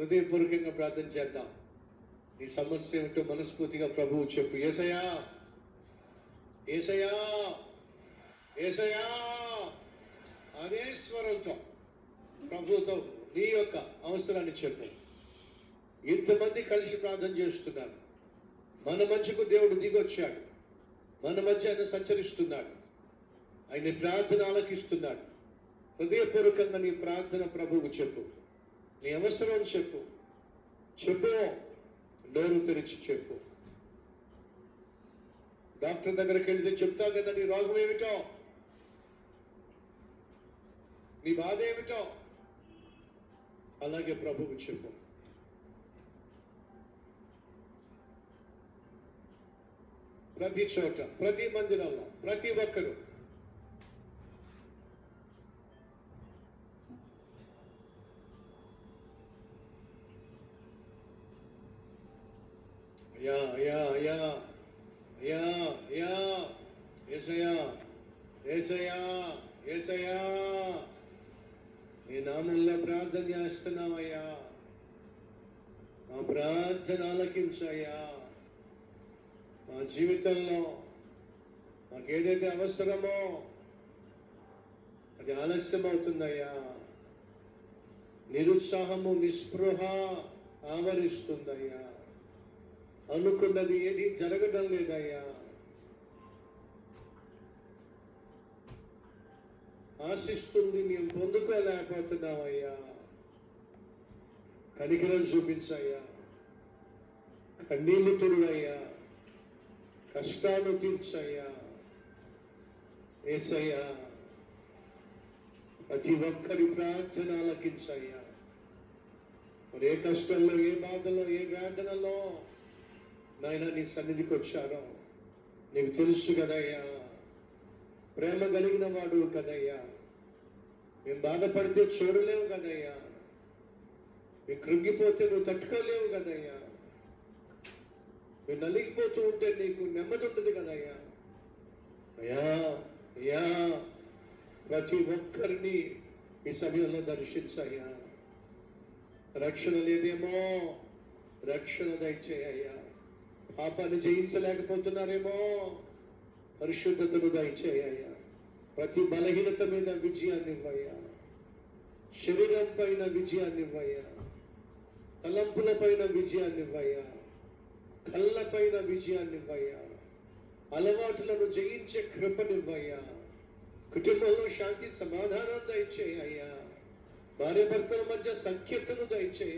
హృదయపూర్వకంగా ప్రార్థన చేద్దాం. నీ సమస్య ఏమిటో మనస్ఫూర్తిగా ప్రభువు చెప్పు. ఏసయా ఏసయా ఏసయా అదే స్వరంతో ప్రభుతో నీ యొక్క అవసరాన్ని చెప్పు. ఇంతమంది కలిసి ప్రార్థన చేస్తున్నారు. మన మధ్యకు దేవుడు దిగొచ్చాడు. మన మధ్య ఆయన సంచరిస్తున్నాడు. ఆయన ప్రార్థన ఆలకిస్తున్నాడు. హృదయపూర్వకంగా నీ ప్రార్థన ప్రభువుకు చెప్పు. నీ అవసరం చెప్పు. చెప్పు. నోరు తెరిచి చెప్పు. డాక్టర్ దగ్గరికి వెళ్తే చెప్తావు కదా నీ రోగం ఏమిటో? నీ బాధ ఏమిటో? అలాగే ప్రభువు చెప్పు. ప్రతి చోట ప్రతి మందిరంలో ప్రతి ఒక్కరు అయ్యా అయ్యా అయ్యా అయ్యా అయ్యా ఏసయ్యా ఏసయ్యా ఏసయ్యా. నీ నామంలో ప్రార్థన చేస్తున్నామయ్యా మా ప్రార్థన ఆలకించయ్యా. మా జీవితంలో మాకేదైతే అవసరమో అది ఆలస్యం అవుతుందయ్యా నిరుత్సాహము నిస్పృహ ఆవరిస్తుందయ్యా. అనుకున్నది ఏది జరగడం లేదయ్యా. ఆశిస్తుంది మేము పొందుకోలేకపోతున్నామయ్యా కనికరం చూపించయ్యా. కన్నీళ్ళు తుడువయ్యా. కష్టాలు తీర్చయ్యా. ఏసయ్యా ప్రతి ఒక్కరి ప్రార్థన ఆలకించయ్యా మరి ఏ కష్టంలో ఏ బాధలో ఏ వేదనలో నాయన నీ సన్నిధికి వచ్చాను. నీకు తెలుసు కదయ్యా. ప్రేమ కలిగిన వాడు కదయ్యా. మేము బాధపడితే చూడలేవు కదయ్యా. మేము కృంగిపోతే నువ్వు తట్టుకోలేవు కదయ్యా. నువ్వు నలిగిపోతూ ఉంటే నీకు నెమ్మది ఉంటుంది కదయ్యా. అయ్యా అయ్యా ప్రతి ఒక్కరిని ఈ సమయంలో దర్శించయ్యా. రక్షణ లేదేమో రక్షణ దయచేయ్యా పాపాన్ని జయించలేకపోతున్నారేమో. పరిశుద్ధతను దయచేయ్యా ప్రతి బలహీనత మీద విజయాన్ని ఇవ్వయ్యా. శరీరం పైన విజయాన్ని ఇవ్వయ్యా. తలంపుల పైన విజయాన్ని ఇవ్వయ్యా. కళ్ళ పైన విజయాన్ని ఇవ్వయ్యా. అలవాటులను జయించే కృపనివ్వయ్యా కుటుంబంలో శాంతి సమాధానం దయచేయ్యా భార్య భర్తల మధ్య సంఖ్యతను దయచేయ